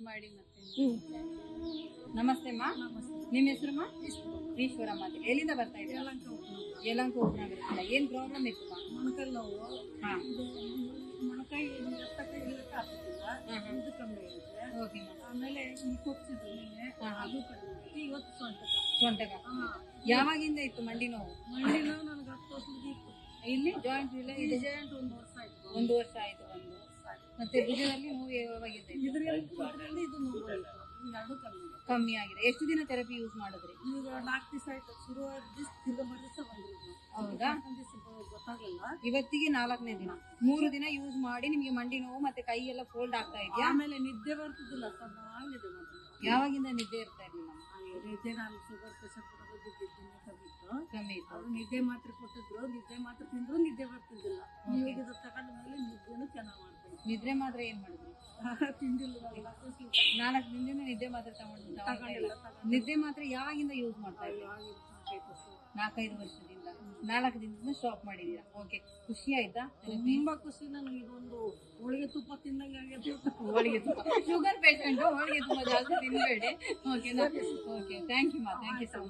ಮಾಡಿ ಮತ್ತೆ ನಮಸ್ತೆ ಮಾ. ನಿಮ್ಮ ಹೆಸರು ಮಾ? ಈಶ್ವರಮ್ಮ ಅಂತ ಎಲ್ಲಿಂದ ಬರ್ತಾ ಇದ್ದೀರಾ? ಯಲಂಕ ಉಪನಗರದಿಂದ. ಏನು ಪ್ರಾಬ್ಲಮ್ ಇತ್ತು ಮೊಣಕಾಲು ನೋವು ಹಾ. ಇದು ಮೊಣಕೈ ಎತ್ತಕ್ಕೆ ಇಲ್ಲಕ್ಕೆ ಆಗ್ತಿಲ್ಲ ಇದು ಕಮ್ಮಿ ಓಕೆ ಆಮೇಲೆ ಈ ಕೊಪ್ಸಿದ್ರು ನಿನ್ನೆ ಅದು ಕಡಿಮೆ. ಇವತ್ತು ಸೊಂಟಕ. ಸೊಂಟಕ ಯಾವಾಗಿಂದ ಇತ್ತು ಮಂಡಿ ನೋವು? ಮಂಡಿ ನೋವು ನನಗೆ ಹತ್ತು ವರ್ಷದ ಇತ್ತು. ಇಲ್ಲಿ ಜಾಯಿಂಟ್ ಇಲ್ಲ ಇಲ್ಲಿ ಜಾಯಿಂಟ್ ಒಂದು ವರ್ಷ ಆಯ್ತು. ಒಂದು ವರ್ಷ ಆಯ್ತು ಒಂದು. ಮತ್ತೆ ಭುಜದಲ್ಲಿ ನೋವು ಯಾವಾಗಿಂದ? ಇತ್ತು? ಇದರಲ್ಲಿ ಇದು ನೋವು ಆಯ್ತು ಕಮ್ಮಿ ಇದೆ. ಕಮ್ಮಿ ಆಗಿದೆ. ಎಷ್ಟು ದಿನ ಥೆರಪಿ ಯೂಸ್ ಮಾಡಿದ್ರಿ? ಈಗ ನಾಲ್ಕು ದಿವಸ ಆಯ್ತು. ಶುರು ದಿವಸ ತಿರ್ಗ ಮರು ದಿವಸ ಬಂದಿರೋದು. ಹೌದಾ? ದಿವಸ ಗೊತ್ತಾಗಲಿಲ್ಲ. ಇವತ್ತಿಗೆ ನಾಲ್ಕನೇ ದಿನ. ಮೂರು ದಿನ ಯೂಸ್ ಮಾಡಿ ನಿಮಗೆ ಮಂಡಿ ನೋವು ಮತ್ತೆ ಕೈ ಎಲ್ಲ ಫೋಲ್ಡ್ ಆಗ್ತಾ ಇದೆಯಾ? ಆಮೇಲೆ ನಿದ್ದೆ ಬರ್ತಿದ್ದಿಲ್ಲ ಚೆನ್ನಾಗಿ ನಿದ್ದೆ ಮಾಡ್ತಿದ್ದೆ ಯಾವಾಗಿಂದ ನಿದ್ದೆ ಇರ್ತಾ ಇರಲಿಲ್ಲ? ನಿದ್ದೆ ನಾನು ಶುಗರ್ ಪ್ರೆಷರ್ ಕಮ್ಮಿತ್ತು ಕಮ್ಮಿ ಇತ್ತು. ನಿದ್ದೆ ಮಾತ್ರ ಕೊಟ್ಟಿದ್ರು ನಿದ್ದೆ ಮಾತ್ರ ತಿಂದ್ರು ನಿದ್ದೆ ಬರ್ತಿದ್ದಿಲ್ಲ ನಿದ್ರೆ ಮಾತ್ರ ಏನ್ ಮಾಡಿದ್ರಿ. ನಾಲ್ಕು ದಿನದಿಂದ ನಿದ್ದೆ ಮಾತ್ರ ತಗೊಂಡಿಲ್ಲ. ನಿದ್ದೆ ಮಾತ್ರ ಯಾವಾಗಿಂದ ಯೂಸ್ ಮಾಡ್ತಾ ಇದ್ದೀರಾ ನಾಲ್ಕೈದು ವರ್ಷದಿಂದ. ನಾಲ್ಕು ದಿನದಿಂದ ಸ್ಟಾಪ್ ಮಾಡಿದೀರಾ ಓಕೆ ಖುಷಿ ಆಯ್ತಾ? ತುಂಬಾ ಖುಷಿ ನನಗೆ ಇದೊಂದು ಹೋಳಿಗೆ ತುಪ್ಪ ತಿಂದಂಗೆ ಆಗೈತೆ ಹೋಳಿಗೆ ತುಪ್ಪ. ಶುಗರ್ ಪೇಷಂಟ್ ಹೋಳಿಗೆ ತುಪ್ಪ ಜಾಸ್ತಿ ತಿನ್ಬೇಡಿ. ಓಕೆನಾ ಓಕೆ ಥ್ಯಾಂಕ್ ಯು ಮಾ. Thank you so much